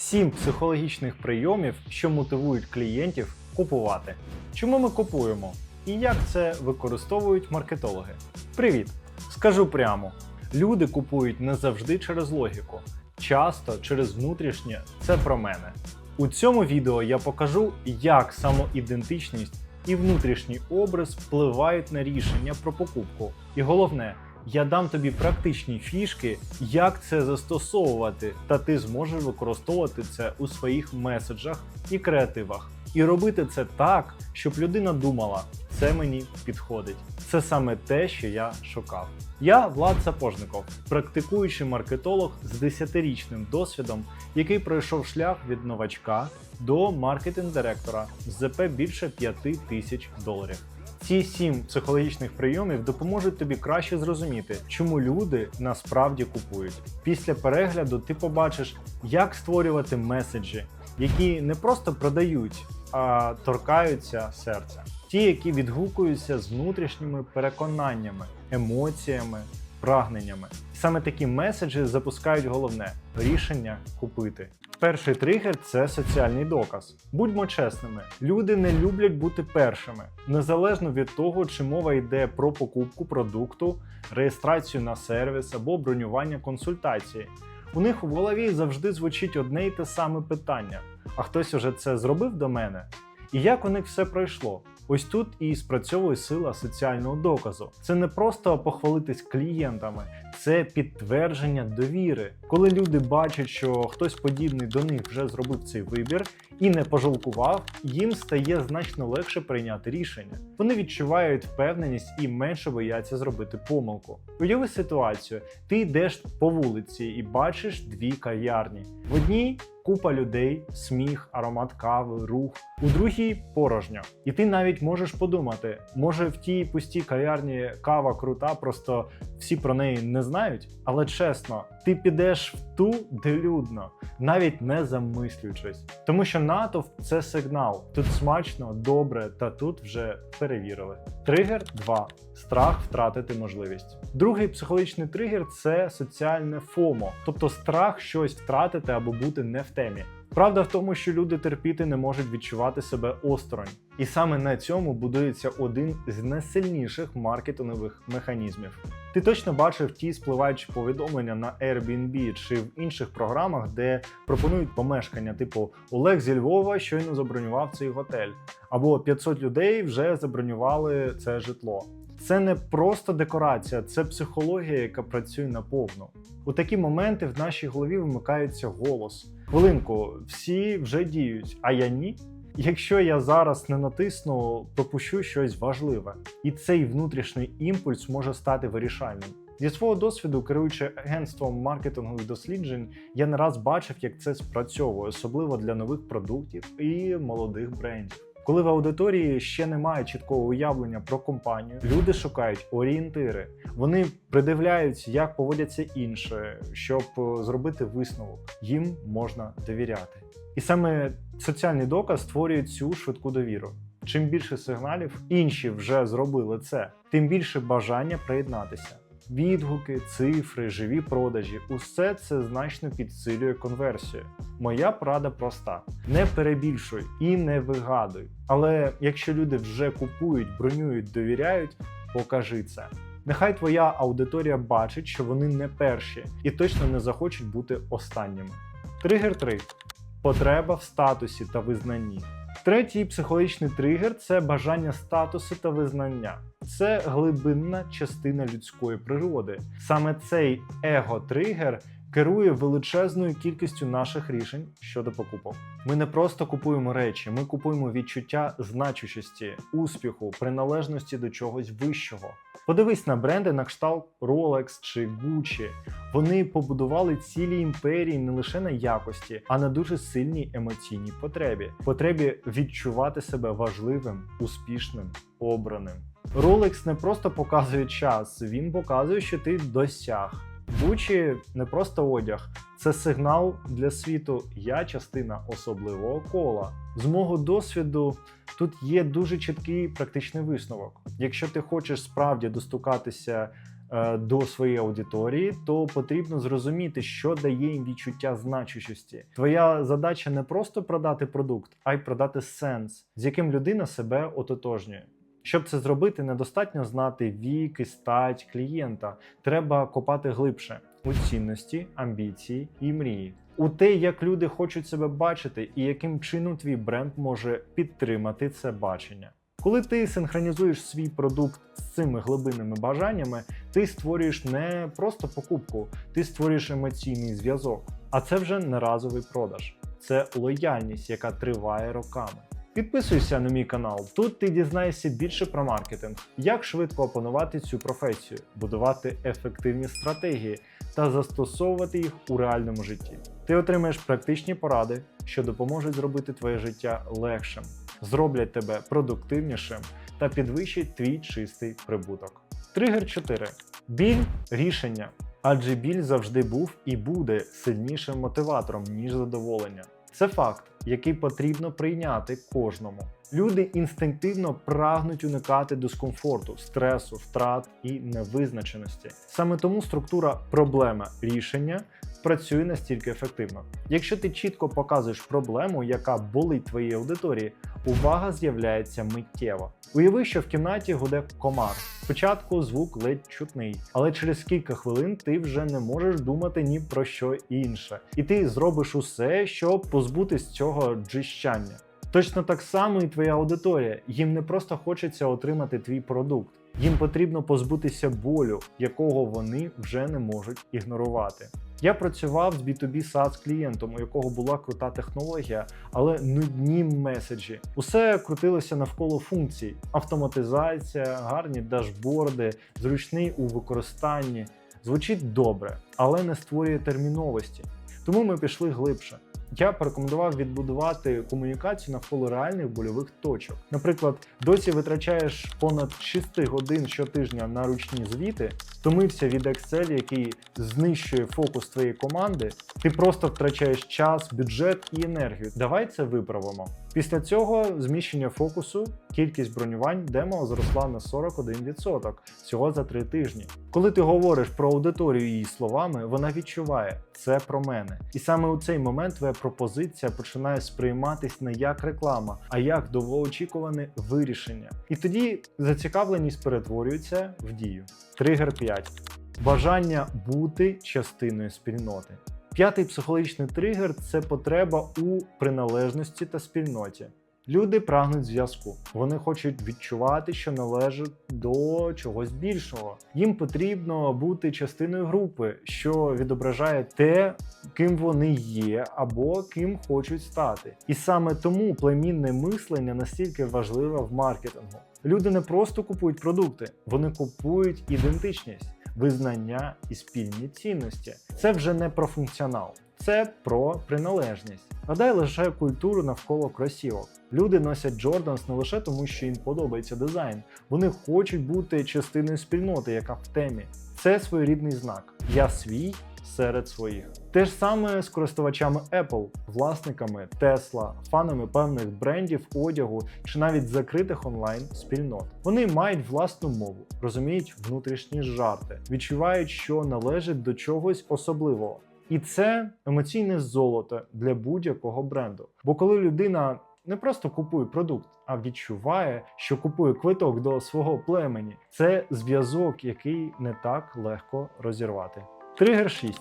Сім психологічних прийомів, що мотивують клієнтів купувати. Чому ми купуємо? І як це використовують маркетологи? Привіт! Скажу прямо: люди купують не завжди через логіку, часто через внутрішнє це про мене. У цьому відео я покажу, як самоідентичність і внутрішній образ впливають на рішення про покупку. І головне, я дам тобі практичні фішки, як це застосовувати, та ти зможеш використовувати це у своїх меседжах і креативах. І робити це так, щоб людина думала, це мені підходить. Це саме те, що я шукав. Я Влад Сапожников, практикуючий маркетолог з 10-річним досвідом, який пройшов шлях від новачка до маркетинг-директора з ЗП більше 5 тисяч доларів. Ці сім психологічних прийомів допоможуть тобі краще зрозуміти, чому люди насправді купують. Після перегляду ти побачиш, як створювати меседжі, які не просто продають, а торкаються серця. Ті, які відгукуються з внутрішніми переконаннями, емоціями, прагненнями. Саме такі меседжі запускають головне рішення купити. Перший тригер це соціальний доказ. Будьмо чесними, люди не люблять бути першими, незалежно від того, чи мова йде про покупку продукту, реєстрацію на сервіс або бронювання консультації. У них у голові завжди звучить одне й те саме питання: а хтось уже це зробив до мене? І як у них все пройшло? Ось тут і спрацьовує сила соціального доказу. Це не просто похвалитись клієнтами, це підтвердження довіри. Коли люди бачать, що хтось подібний до них вже зробив цей вибір і не пожалкував, їм стає значно легше прийняти рішення. Вони відчувають впевненість і менше бояться зробити помилку. Уяви ситуацію: ти йдеш по вулиці і бачиш дві кав'ярні. В одній купа людей, сміх, аромат кави, рух. У другій порожньо. І ти навіть можеш подумати, може в тій пустій кав'ярні кава крута, просто всі про неї не знають. Але чесно, ти підеш в ту, де людно, навіть не замислюючись. Тому що натовп це сигнал. Тут смачно, добре, та тут вже перевірили. Тригер 2. Страх втратити можливість. Другий психологічний тригер це соціальне ФОМО, тобто страх щось втратити або бути не в темі. Правда в тому, що люди терпіти не можуть відчувати себе осторонь. І саме на цьому будується один з найсильніших маркетингових механізмів. Ти точно бачив ті спливаючі повідомлення на Airbnb чи в інших програмах, де пропонують помешкання, типу Олег зі Львова щойно забронював цей готель, або 500 людей вже забронювали це житло. Це не просто декорація, це психологія, яка працює наповну. У такі моменти в нашій голові вимикається голос. Хвилинку, всі вже діють, а я ні. Якщо я зараз не натисну, пропущу щось важливе, і цей внутрішній імпульс може стати вирішальним. Зі свого досвіду, керуючи агентством маркетингових досліджень, я не раз бачив, як це спрацьовує, особливо для нових продуктів і молодих брендів. Коли в аудиторії ще немає чіткого уявлення про компанію, люди шукають орієнтири. Вони придивляються, як поводяться інші, щоб е, зробити висновок. Їм можна довіряти. І саме соціальний доказ створює цю швидку довіру. Чим більше сигналів інші вже зробили це, тим більше бажання приєднатися. Відгуки, цифри, живі продажі усе це значно підсилює конверсію. Моя порада проста: не перебільшуй і не вигадуй. Але якщо люди вже купують, бронюють, довіряють, покажи це. Нехай твоя аудиторія бачить, що вони не перші і точно не захочуть бути останніми. Тригер 3. Потреба в статусі та визнанні. Третій психологічний тригер це бажання статусу та визнання. Це глибинна частина людської природи. Саме цей его-тригер керує величезною кількістю наших рішень щодо покупок. Ми не просто купуємо речі, ми купуємо відчуття значущості, успіху, приналежності до чогось вищого. Подивись на бренди на кшталт Rolex чи Gucci. Вони побудували цілі імперії не лише на якості, а на дуже сильній емоційній потребі потребі відчувати себе важливим, успішним, обраним. Rolex не просто показує час, він показує, що ти досяг. Gucci не просто одяг, це сигнал для світу. Я частина особливого кола. З мого досвіду тут є дуже чіткий практичний висновок. Якщо ти хочеш справді достукатися е, до своєї аудиторії, то потрібно зрозуміти, що дає їм відчуття значущості. Твоя задача не просто продати продукт, а й продати сенс, з яким людина себе ототожнює. Щоб це зробити, недостатньо знати вік і стать клієнта. Треба копати глибше у цінності, амбіції і мрії. У те, як люди хочуть себе бачити, і яким чином твій бренд може підтримати це бачення. Коли ти синхронізуєш свій продукт з цими глибинними бажаннями, ти створюєш не просто покупку, ти створюєш емоційний зв'язок. А це вже не разовий продаж, це лояльність, яка триває роками. Підписуйся на мій канал. Тут ти дізнаєшся більше про маркетинг, як швидко опанувати цю професію, будувати ефективні стратегії та застосовувати їх у реальному житті. Ти отримаєш практичні поради, що допоможуть зробити твоє життя легшим, зроблять тебе продуктивнішим та підвищать твій чистий прибуток. Тригер 4. Біль рішення. Адже біль завжди був і буде сильнішим мотиватором, ніж задоволення. Це факт, який потрібно прийняти кожному. Люди інстинктивно прагнуть уникати дискомфорту, стресу, втрат і невизначеності. Саме тому структура проблема рішення працює настільки ефективно. Якщо ти чітко показуєш проблему, яка болить твоїй аудиторії, увага з'являється миттєво. Уяви, що в кімнаті гуде комар. Спочатку звук ледь чутний, але через кілька хвилин ти вже не можеш думати ні про що інше, і ти зробиш усе, щоб позбутись цього джищання. Точно так само і твоя аудиторія. Їм не просто хочеться отримати твій продукт. Їм потрібно позбутися болю, якого вони вже не можуть ігнорувати. Я працював з B2B SaaS клієнтом, у якого була крута технологія, але нудні меседжі. Усе крутилося навколо функцій: автоматизація, гарні дашборди, зручний у використанні. Звучить добре, але не створює терміновості. Тому ми пішли глибше. Я порекомендував відбудувати комунікацію навколо реальних больових точок. Наприклад, досі витрачаєш понад 6 годин щотижня на ручні звіти, втомився від Excel, який знищує фокус твоєї команди. Ти просто втрачаєш час, бюджет і енергію. Давай це виправимо. Після цього зміщення фокусу, кількість бронювань демо зросла на 41% всього за 3 тижні. Коли ти говориш про аудиторію її словами, вона відчуває це про мене. І саме у цей момент твоя пропозиція починає сприйматись не як реклама, а як довгоочікуване вирішення. І тоді зацікавленість перетворюється в дію. Тригер 5. Бажання бути частиною спільноти. П'ятий психологічний тригер це потреба у приналежності та спільноті. Люди прагнуть зв'язку. Вони хочуть відчувати, що належать до чогось більшого. Їм потрібно бути частиною групи, що відображає те, ким вони є, або ким хочуть стати. І саме тому племінне мислення настільки важливе в маркетингу. Люди не просто купують продукти, вони купують ідентичність, визнання і спільні цінності. Це вже не про функціонал, це про приналежність. Гадай лише культуру навколо кросівок. Люди носять Джорданс не лише тому, що їм подобається дизайн. Вони хочуть бути частиною спільноти, яка в темі. Це своєрідний знак. Я свій серед своїх. Те ж саме з користувачами Apple, власниками Tesla, фанами певних брендів, одягу чи навіть закритих онлайн спільнот. Вони мають власну мову, розуміють внутрішні жарти, відчувають, що належать до чогось особливого. І це емоційне золото для будь-якого бренду. Бо коли людина не просто купує продукт, а відчуває, що купує квиток до свого племені, це зв'язок, який не так легко розірвати. Тригер 6.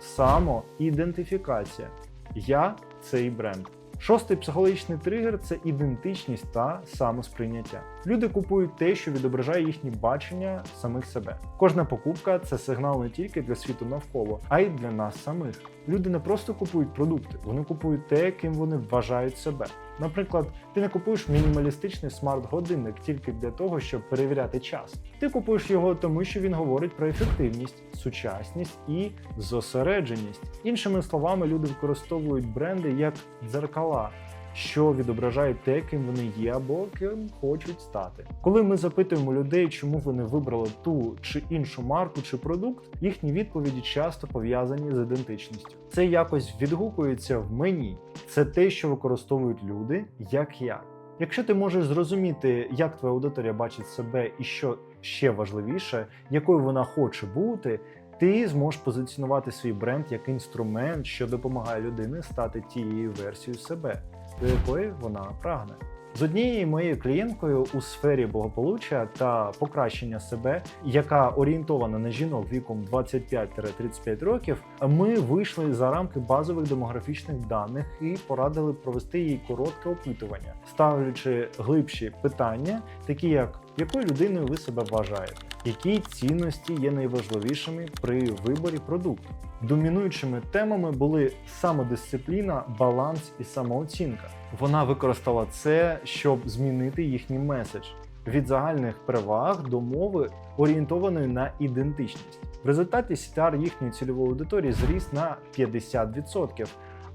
Самоідентифікація. Я цей бренд. Шостий психологічний тригер це ідентичність та самосприйняття. Люди купують те, що відображає їхнє бачення самих себе. Кожна покупка це сигнал не тільки для світу навколо, а й для нас самих. Люди не просто купують продукти, вони купують те, ким вони вважають себе. Наприклад, ти не купуєш мінімалістичний смарт-годинник тільки для того, щоб перевіряти час. Ти купуєш його тому, що він говорить про ефективність, сучасність і зосередженість. Іншими словами, люди використовують бренди як дзеркала. Що відображає те, ким вони є або ким хочуть стати. Коли ми запитуємо людей, чому вони вибрали ту чи іншу марку чи продукт, їхні відповіді часто пов'язані з ідентичністю. Це якось відгукується в мені. Це те, що використовують люди, як я. Якщо ти можеш зрозуміти, як твоя аудиторія бачить себе і що ще важливіше, якою вона хоче бути, ти зможеш позиціонувати свій бренд як інструмент, що допомагає людині стати тією версією себе, до якої вона прагне. З однією моєю клієнткою у сфері благополуччя та покращення себе, яка орієнтована на жінок віком 25-35 років, ми вийшли за рамки базових демографічних даних і порадили провести їй коротке опитування, ставлячи глибші питання, такі як якою людиною ви себе вважаєте, які цінності є найважливішими при виборі продукту. Домінуючими темами були самодисципліна, баланс і самооцінка. Вона використала це, щоб змінити їхній меседж від загальних переваг до мови, орієнтованої на ідентичність. В результаті CTR їхньої цільової аудиторії зріс на 50%,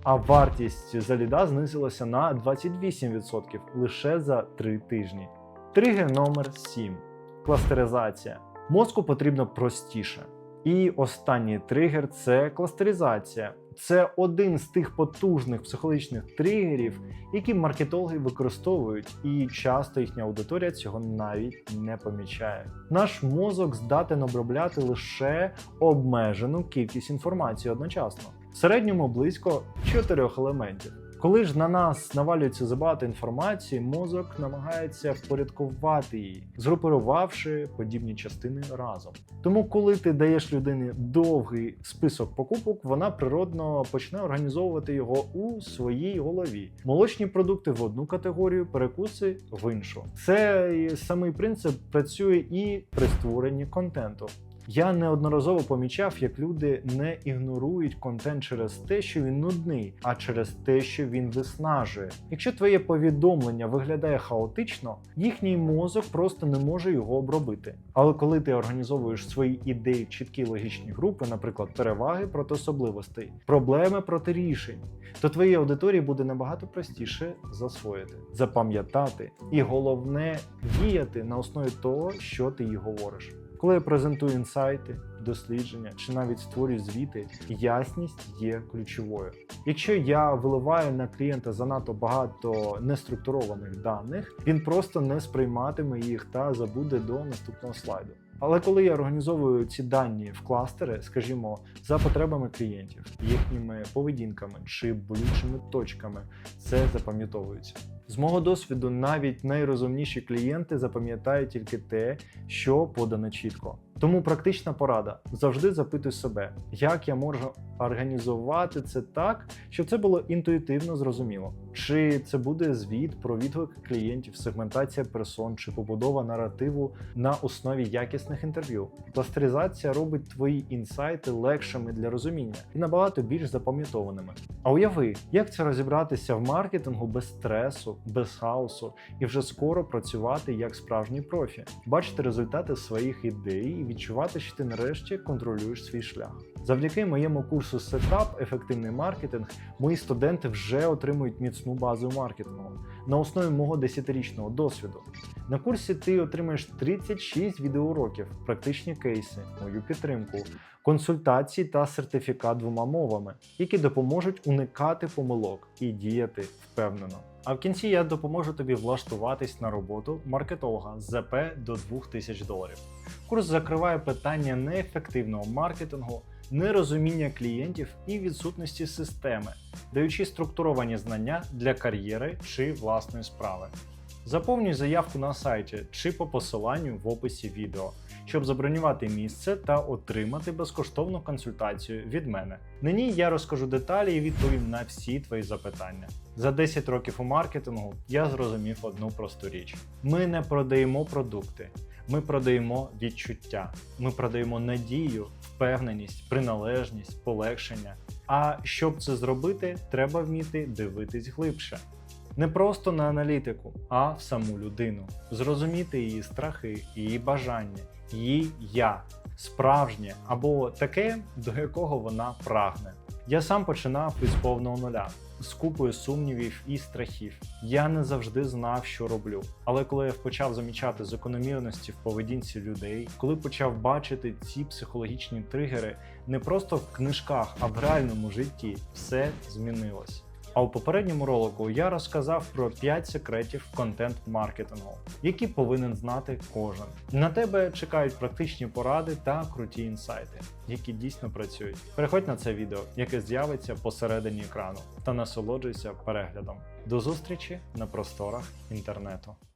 а вартість за ліда знизилася на 28% лише за 3 тижні. Тригер номер 7. Кластеризація. Мозку потрібно простіше. І останній тригер це кластеризація. Це один з тих потужних психологічних тригерів, які маркетологи використовують, і часто їхня аудиторія цього навіть не помічає. Наш мозок здатен обробляти лише обмежену кількість інформації одночасно, в середньому близько чотирьох елементів. Коли ж на нас навалюється забагато інформації, мозок намагається впорядкувати її, згрупувавши подібні частини разом. Тому, коли ти даєш людині довгий список покупок, вона природно почне організовувати його у своїй голові. Молочні продукти в одну категорію, перекуси в іншу. Цей самий принцип працює і при створенні контенту. Я неодноразово помічав, як люди не ігнорують контент через те, що він нудний, а через те, що він виснажує. Якщо твоє повідомлення виглядає хаотично, їхній мозок просто не може його обробити. Але коли ти організовуєш свої ідеї в чіткі логічні групи, наприклад, переваги проти особливостей, проблеми проти рішень, то твоїй аудиторії буде набагато простіше засвоїти, запам'ятати і головне діяти на основі того, що ти їй говориш. Коли я презентую інсайти, дослідження чи навіть створюю звіти, ясність є ключовою. Якщо я виливаю на клієнта занадто багато неструктурованих даних, він просто не сприйматиме їх та забуде до наступного слайду. Але коли я організовую ці дані в кластери, скажімо, за потребами клієнтів, їхніми поведінками чи болючими точками, це запам'ятовується. З мого досвіду, навіть найрозумніші клієнти запам'ятають тільки те, що подано чітко. Тому практична порада завжди запитуй себе, як я можу організувати це так, щоб це було інтуїтивно зрозуміло. Чи це буде звіт про відгуки клієнтів, сегментація персон чи побудова наративу на основі якісних інтерв'ю. Кластеризація робить твої інсайти легшими для розуміння і набагато більш запам'ятованими. А уяви, як це розібратися в маркетингу без стресу, без хаосу і вже скоро працювати як справжній профі, бачити результати своїх ідей і відчувати, що ти нарешті контролюєш свій шлях. Завдяки моєму курсу Сетап Ефективний маркетинг мої студенти вже отримують міцну базу маркетингу на основі мого 10-річного досвіду. На курсі ти отримаєш 36 відеоуроків, практичні кейси, мою підтримку, консультації та сертифікат двома мовами, які допоможуть уникати помилок і діяти впевнено. А в кінці я допоможу тобі влаштуватись на роботу маркетолога з ЗП до 2000 доларів. Курс закриває питання неефективного маркетингу, нерозуміння клієнтів і відсутності системи, даючи структуровані знання для кар'єри чи власної справи. Заповнюй заявку на сайті чи по посиланню в описі відео, щоб забронювати місце та отримати безкоштовну консультацію від мене. На ній я розкажу деталі і відповім на всі твої запитання. За 10 років у маркетингу я зрозумів одну просту річ: ми не продаємо продукти, ми продаємо відчуття, ми продаємо надію, впевненість, приналежність, полегшення. А щоб це зробити, треба вміти дивитись глибше. Не просто на аналітику, а в саму людину, зрозуміти її страхи, її бажання, її я, справжнє або таке, до якого вона прагне. Я сам починав із повного нуля, з купою сумнівів і страхів. Я не завжди знав, що роблю. Але коли я почав замічати закономірності в поведінці людей, коли почав бачити ці психологічні тригери не просто в книжках, а в реальному житті, все змінилось. А у попередньому ролику я розказав про 5 секретів контент-маркетингу, які повинен знати кожен. На тебе чекають практичні поради та круті інсайти, які дійсно працюють. Переходь на це відео, яке з'явиться посередині екрану, та насолоджуйся переглядом. До зустрічі на просторах інтернету.